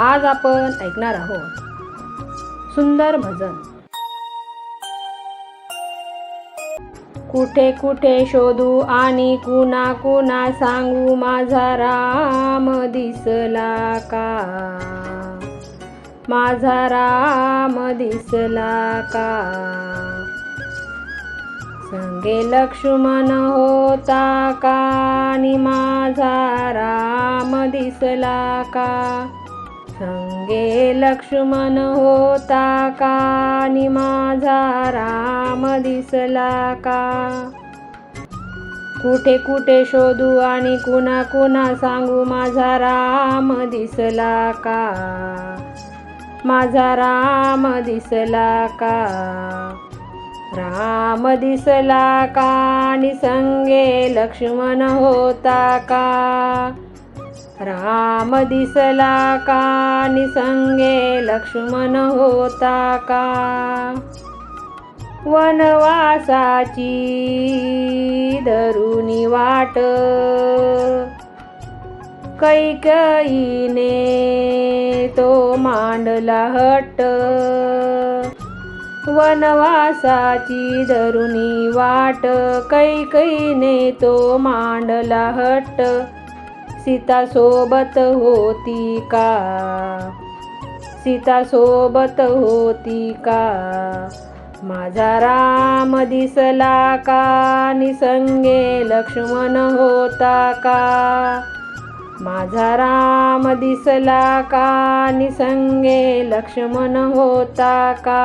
आज आपण ऐकणार आहोत सुंदर भजन. कुठे कुठे शोधू आणि कुणा कुणा सांगू माझा राम दिसला का? माझा राम दिसला का? संगे लक्ष्मण होता का? आणि माझा राम दिसला का? संगे लक्ष्मण होता का? आणि माझा राम दिसला का? कुठे कुठे शोधू आणि कुणा कुणा सांगू माझा राम दिसला का? माझा राम दिसला का? राम दिसला का? आणि संगे लक्ष्मण होता का? राम दिसला का? निसंगे लक्ष्मण होता का? वनवासाची धरुणी वाट कैकईने तो मांडला हट. वनवासाची धरुणी वाट कैकईने तो मांडला हट्ट सीता सोबत होती का? सीता सोबत होती का? माझा राम दिसला का? निसंगे लक्ष्मण होता का? माझा राम दिसला का? निसंगे लक्ष्मण होता का?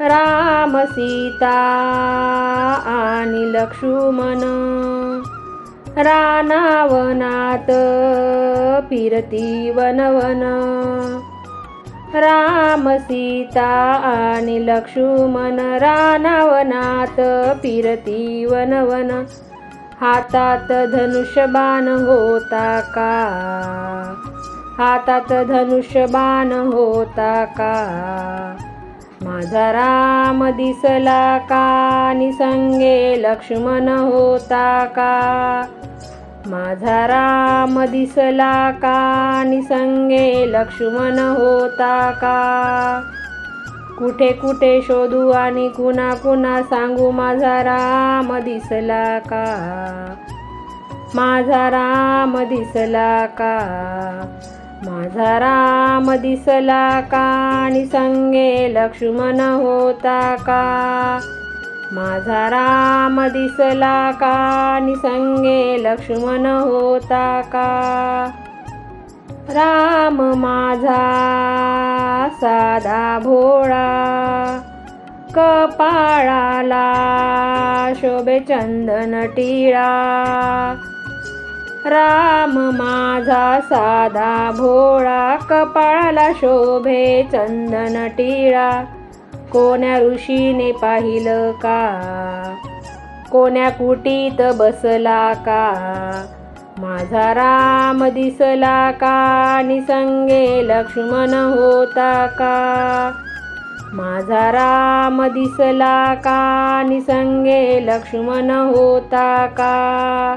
राम सीता आणि लक्ष्मण. रानावनात फिरती वनवन. राम सीता आणि लक्ष्मण रानावनात फिरती वनवन. हातात धनुष्यबाण होता का? हातात धनुष्यबाण होता का? माझा राम दिसला का? निसंगे लक्ष्मण होता का? माझा राम दिसला का? निसंगे लक्ष्मण होता का? कुठे कुठे शोधू आणि कुणा कुणा सांगू माझा राम दिसला का? माझा राम दिसला का? माझा राम दिसला का? आणि संगे लक्ष्मण होता का? माझा राम दिसला का? आणि संगे लक्ष्मण होता का? राम माझा साधा भोळा कपाळाला शोभे चंदन टिळा. राम माझा साधा भोळा कपाळाला शोभे चंदन टिळा. कोण्या ऋषीने पाहिलं का? कोण्या कुटीत बसला का? माझा राम दिसला का? निसंगे लक्ष्मण होता का? माझा राम दिसला का? निसंगे लक्ष्मण होता का?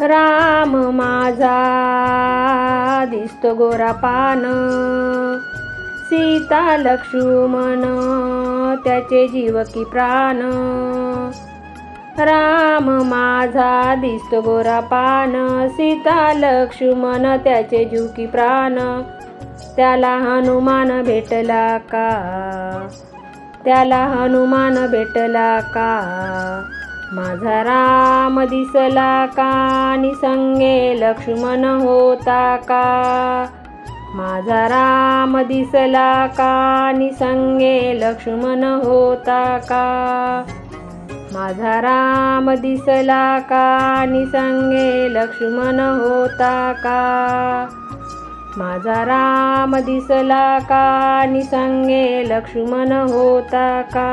राम माझा दिसतो गोरा पान. सीता लक्ष्मण त्याचे जीव की प्राण. राम माझा दिसतो गोरा पान. सीता लक्ष्मण त्याचे जीव की प्राण. त्याला हनुमान भेटला का? त्याला हनुमान भेटला का? माझा राम दिसला का? निसंगे लक्ष्मण होता का? माझा राम दिसला का? निसंगे लक्ष्मण होता का? माझा राम दिसला का? निसंगे लक्ष्मण होता का? माझा राम दिसला का? निसंगे लक्ष्मण होता का?